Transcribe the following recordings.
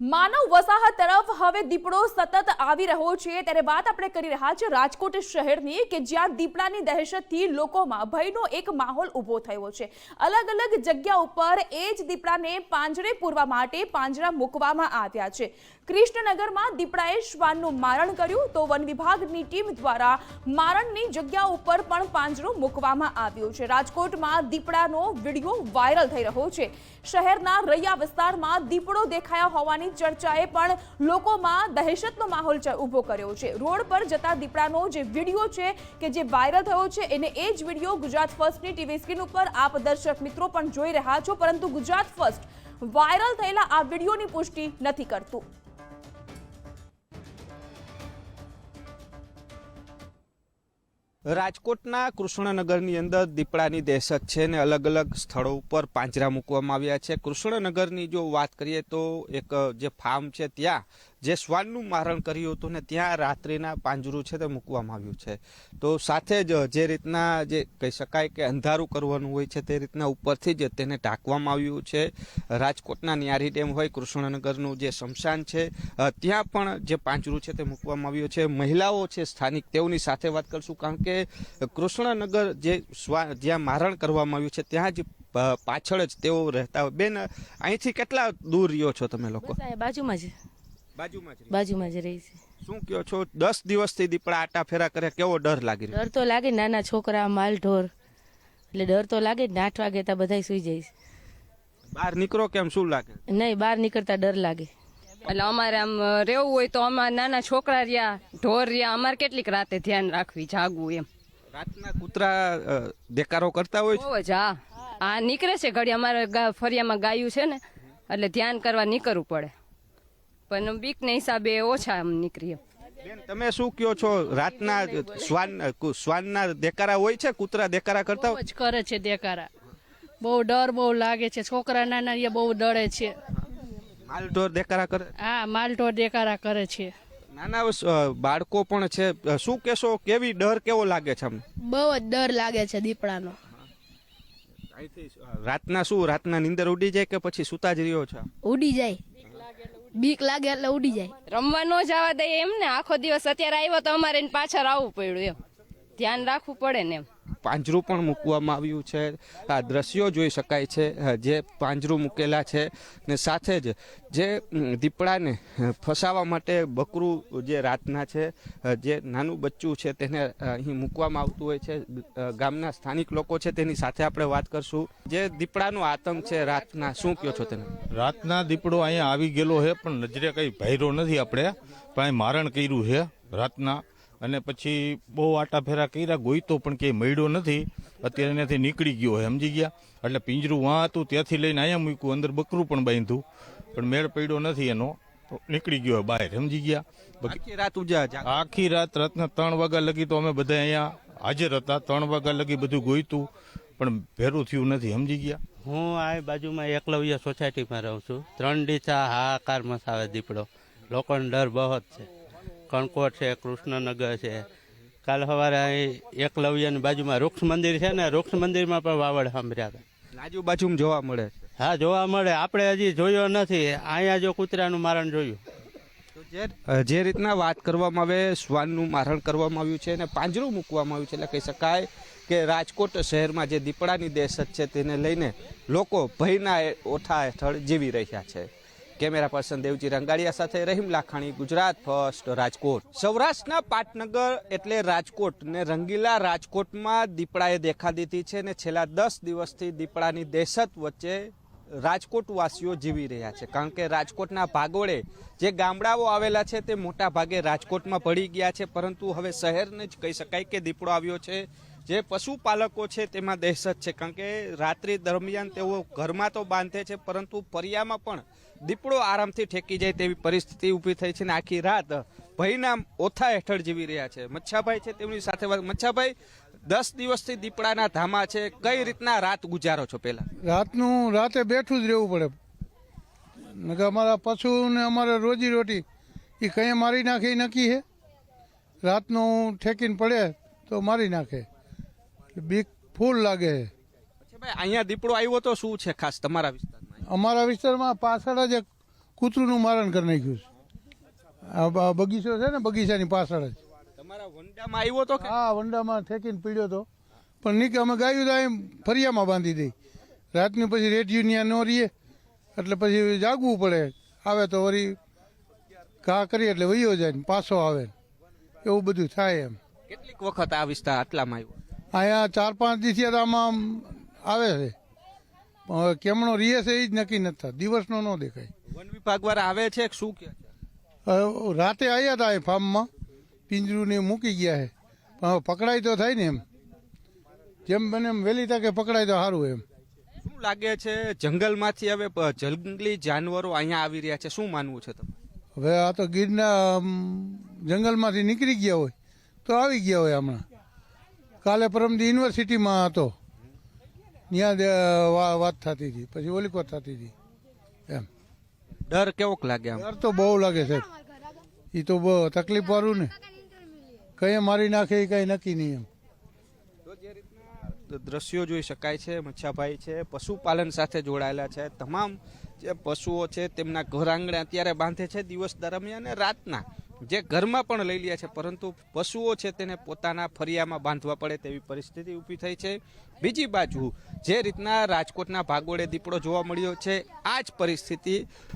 માનવ વસાહત તરફ હવે દીપડો સતત આવી રહ્યો છે. ત્યારે વાત આપણે કરી રહ્યા છે રાજકોટ શહેરની કે જ્યાં દીપડાની દહેશતથી લોકોમાં ભયનો એક માહોલ ઊભો થયો છે. અલગ અલગ જગ્યા ઉપર એ જ દીપડાને પાંજરે પૂરવા માટે પાંજરા મૂકવામાં આવ્યા છે. કૃષ્ણનગરમાં દીપડાએ શ્વાનનું મારણ કર્યું તો વન વિભાગની ટીમ દ્વારા મારણની જગ્યા ઉપર પણ પાંજરું મૂકવામાં આવ્યું છે. રાજકોટમાં દીપડાનો વીડિયો વાયરલ થઈ રહ્યો છે. શહેરના રૈયા વિસ્તારમાં દીપડો દેખાયા હોવાની ચર્ચાએ પણ લોકોમાં દહેશતનો માહોલ ઊભો કર્યો છે. રોડ પર જતા દીપડાનો જે વીડિયો છે કે જે વાયરલ થયો છે, એને એ જ વીડિયો ગુજરાત ફર્સ્ટની ટીવી સ્ક્રીન ઉપર આપ દર્શક મિત્રો પણ જોઈ રહ્યા છો. પરંતુ ગુજરાત ફર્સ્ટ વાયરલ થયેલા આ વિડીયોની પુષ્ટિ નથી કરતું. રાજકોટના કૃષ્ણનગરની અંદર દીપડાની દહેશત છે ને અલગ અલગ સ્થળો ઉપર પાંજરા મૂકવામાં આવ્યા છે. કૃષ્ણનગરની જો વાત કરીએ તો એક, જે ફાર્મ છે ત્યાં જે શ્વાનનું મારણ કર્યું હતું ને ત્યાં રાત્રિના પાંજરું છે તે મૂકવામાં આવ્યું છે. તો સાથે જ જે રીતના જે કહી શકાય કે અંધારું કરવાનું હોય છે તે રીતના ઉપરથી જ તેને ઢાંકવામાં આવ્યું છે. રાજકોટના ન્યારી ડેમ હોય, કૃષ્ણનગરનું જે શમશાન છે ત્યાં પણ જે પાંજરું છે તે મૂકવામાં આવ્યું છે. મહિલાઓ છે સ્થાનિક, તેઓની સાથે વાત કરશું કારણ કે કૃષ્ણનગર જે સ્વા જ્યાં મારણ કરવામાં આવ્યું છે ત્યાં જ પાછળ જ તેઓ રહેતા હોય. બેન, અહીંથી કેટલા દૂર રહ્યો છો તમે લોકો? બાજુમાં જ. બાજુમાં જ બાજુમાં જ રહી છે. શું કહો છો? દસ દિવસથી દીપડા આટા ફેરા કરે કેવો ડર લાગી? રહ્યો ડર તો લાગે નાના છોકરા માલ ઢોર એટલે ડર તો લાગે ને આઠ વાગે ત્યાં બધા સુઈ જાય બહાર નીકળો કેમ? શું લાગે? નહીં બહાર નીકળતા ડર લાગે. એટલે અમારે આમ રહેવું હોય તો અમારે નાના છોકરા રહ્યા ઢોર રહ્યા અમારે કેટલીક રાતે ધ્યાન રાખવી જાગવું એમ. રાતના કૂતરા દેકારો કરતા હોય છે? જ હા. આ નીકળે છે ઘડી અમારે ફરિયામાં ગાયું છે ને એટલે ધ્યાન કરવા નીકળવું પડે. પણ બીકને હિસાબે ઓછા આમ નીકળીએ બેન તમે શું કહો છો? રાતના શ્વાન શ્વાનના દેકારા હોય છે? કૂતરા દેકારા કરતા હોય? બહુ જ કરે છે દેકારા. બહુ ડર બહુ લાગે છે. છોકરા નાના એ બહુ ડરે છે. માલઢોર દેકારા કરે? હા માલઢોર દેકારા કરે છે. નાના બાળકો પણ છે. શું કહેશો? કેવી ડર કેવો લાગે છે અમને? બહુ જ ડર લાગે છે દીપડાનો. રાતના શું? રાતના નીંદર ઉડી જાય કે પછી સુતા જ રહ્યો છે? ઉડી જાય. બીક લાગે એટલે ઉડી જાય. રમવા ન જવા દે એમ ને. આખો દિવસ અત્યારે આવ્યો તો અમારે પાછળ આવવું પડ્યું એમ. ધ્યાન રાખવું પડે ને એમ. પાંજરું પણ મૂકવામાં આવ્યું છે. આ દ્રશ્યો જોઈ શકાય છે જે પાંજરું મૂકેલા છે ને સાથે જ જે દીપડાને ફસાવા માટે બકરું જે રાતના છે જે નાનું બચ્ચું છે તેને અહીં મૂકવામાં આવતું હોય છે. ગામના સ્થાનિક લોકો છે તેની સાથે આપણે વાત કરશું. જે દીપડાનો આતંક છે રાતના, શું કહો છો તેને રાતના દીપડો અહીંયા આવી ગયેલો છે, પણ નજરે કંઈ ભયરો નથી આપણે. પણ મારણ કર્યું છે રાતના. અને પછી બહુ આટા ફેરા કર્યા ગોઈતો પણ ક્યાંય મળ્યો નથી. અત્યારે એનાથી નીકળી ગયો હોય સમજી ગયા? એટલે પિંજરું વાં હતું ત્યાંથી લઈને અહીંયા મૂક્યું અંદર બકરું પણ બાંધ્યું. પણ મેળ પડ્યો નથી એનો. નીકળી ગયો બહાર સમજી ગયા? આખી રાત ઉજા આખી રાત રાતના ત્રણ વાગ્યા લગી તો અમે બધા અહીંયા હાજર હતા. ત્રણ વાગ્યા લગી બધું ગોઈતું પણ ભેરું થયું નથી સમજી ગયા? હું આ બાજુમાં એકલવ્ય સોસાયટીમાં રહું છું. ત્રણ ડીસા હાહાકાર મસાવે દીપડો. લોકોને ડર બહોત છે. કણકોટ છે કૃષ્ણનગર છે. કાલ સવારે અહીં એકલવ્યની બાજુમાં વૃક્ષ મંદિર છે ને વૃક્ષ મંદિરમાં પણ વાવડ સાંભળ્યા હતા. આજુબાજુમાં જોવા મળે હા જોવા મળે. આપણે હજી જોયો નથી. અહીંયા જો કૂતરાનું મારણ જોયું. જે રીતના વાત કરવામાં આવે શ્વાનનું મારણ કરવામાં આવ્યું છે અને પાંજરું મૂકવામાં આવ્યું છે એટલે કહી શકાય કે રાજકોટ શહેરમાં જે દીપડાની દહેશત છે તેને લઈને લોકો ભયના ઓઠા હેઠળ જીવી રહ્યા છે. કેમેરા પર્સન દેવજી રંગાડિયા સાથે રહીમ લાખાણી, ગુજરાત ફર્સ્ટ રાજકોટ. સૌરાષ્ટ્રના પાટનગર એટલે રાજકોટ ને રંગીલા રાજકોટમાં દીપડાએ દેખા દીધી છે ને છેલ્લા દસ દિવસથી દીપડાની દહેશત વચ્ચે રાજકોટ વાસીઓ જીવી રહ્યા છે. કારણ કે રાજકોટના ભાગોળે જે ગામડાઓ આવેલા છે તે મોટા ભાગે રાજકોટમાં પડી ગયા છે. પરંતુ હવે શહેરને જ કહી શકાય કે દીપડો આવ્યો છે જે પશુપાલકો છે તેમાં દહેશત છે. કારણ કે રાત્રિ દરમિયાન તેઓ ઘરમાં તો બાંધે છે, પરંતુ ફરિયામાં પણ દીપડો આરામથી ઠેકી જાય તેવી પરિસ્થિતિ ઊભી થઈ છે ને આખી રાત ભયના ઓથા હેઠળ જીવી રહ્યા છે. મચ્છાભાઈ છે તેમની સાથે વાત. મચ્છાભાઈ, દસ દિવસથી દીપડાના ધામા છે. કઈ રીતના રાત ગુજારો છો પહેલા? રાતનું, રાતે બેઠું જ રહેવું પડે. અમારા પશુને અમારે રોજી રોટી એ કંઈ મારી નાખે નક્કી છે રાતનું ઠેકીને પડે તો મારી નાખે. બીક ફૂલ લાગે. છે ભાઈ અહીંયા દીપડો આવ્યો તો શું છે ખાસ તમારા વિસ્તારમાં? અમારા વિસ્તારમાં પાછળ જ એક કૂતરુંનું મારણ કરી નાખ્યું છે. બગીચો છે ને બગીચાની પાછળ જ. તમારા વંડામાં આવ્યો તો હા વંડામાં ઠેકીને પીડ્યો તો. પણ નીકળે અમે ગાયું તો એમ ફરિયામાં બાંધી દઈ. રાતની પછી રેડિયું ત્યાં ન રહીએ એટલે પછી જાગવું પડે. આવે તો વળી ઘા કરીએ એટલે વયો જાય ને પાછો આવે. એવું બધું થાય એમ. કેટલીક વખત આ વિસ્તાર આટલામાં આવ્યો? અહીંયા ચાર પાંચ દિવસથી તો આમાં આવે છે. કેમનો રીએ છે એ જ નક્કી નથી થતું. દિવસનો ન દેખાય. વન વિભાગ વાળા આવે છે શું કે રાતે આવ્યા હતા એ ફાર્મમાં. પિંજરું ને મૂકી ગયા છે. પણ પકડાય તો થાય ને એમ. જેમ બને એમ વહેલી તકે પકડાય તો સારું એમ. શું લાગે છે જંગલમાંથી હવે જંગલી જાનવરો અહીંયા આવી રહ્યા છે? શું માનવું છે તમે? હવે આ તો ગીરના જંગલમાંથી નીકળી ગયા હોય. તો આવી ગયા હોય હમણાં. કાલે પરમદી યુનિવર્સિટીમાં હતો. ત્યાં વા- વાત થતી હતી. પછી ઓલી વાત થતી હતી. એમ. ડર કેવોક લાગે આમ? ડર તો બહુ લાગે છે. એ તો બહુ તકલીફ વાળું ને. કઈ મારી નાખે એ કઈ નક્કી નહીં એમ. દ્રશ્યો જોઈ શકાય છે મચ્છાભાઈ છે પશુપાલન સાથે જોડાયેલા છે. તમામ જે પશુઓ છે તેમના ઘર આંગણે અત્યારે બાંધે છે દિવસ દરમિયાન અને રાતના. જે ઘરમાં પણ લઈ લે છે, પરંતુ પશુઓ છે તેને પોતાના ફરિયામાં બાંધવા પડે તેવી પરિસ્થિતિ ઊભી થઈ છે. બીજી બાજુ જે રીતના રાજકોટના ભાગોળે દીપડો જોવા મળ્યો છે આ જ પરિસ્થિતિ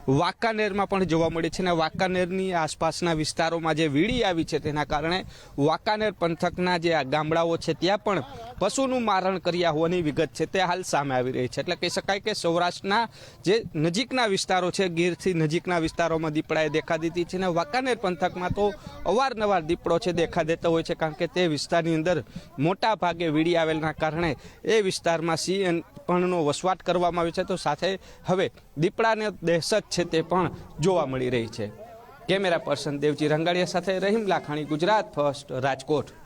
વાંકાનેરમાં પણ જોવા મળી છે અને વાંકાનેરની આસપાસના વિસ્તારોમાં જે વીડી આવી છે તેના કારણે વાંકાનેર પંથકના જે આ ગામડાઓ છે ત્યાં પણ પશુનું મારણ કર્યા હોવાની વિગત છે, તે હાલ સામે આવી રહી છે. એટલે કહી શકાય કે સૌરાષ્ટ્રના જે નજીકના વિસ્તારો છે, ગીરથી નજીકના વિસ્તારોમાં દીપડાએ દેખા દીધી છે અને વાંકાનેર પંથકમાં તો અવારનવાર દીપડો છે દેખા દેતો હોય છે, કારણ કે તે વિસ્તારની અંદર મોટા ભાગે વીડી આવેલના કારણે એ વિસ્તારમાં સિંહ પણનો વસવાટ કરવામાં આવ્યો છે. તો સાથે હવે દીપડાને દહેશત છે તે પણ જોવા મળી રહી છે. કેમેરા પર્સન દેવજી રંગાડિયા સાથે રહીમ લાખાણી, ગુજરાત ફર્સ્ટ રાજકોટ.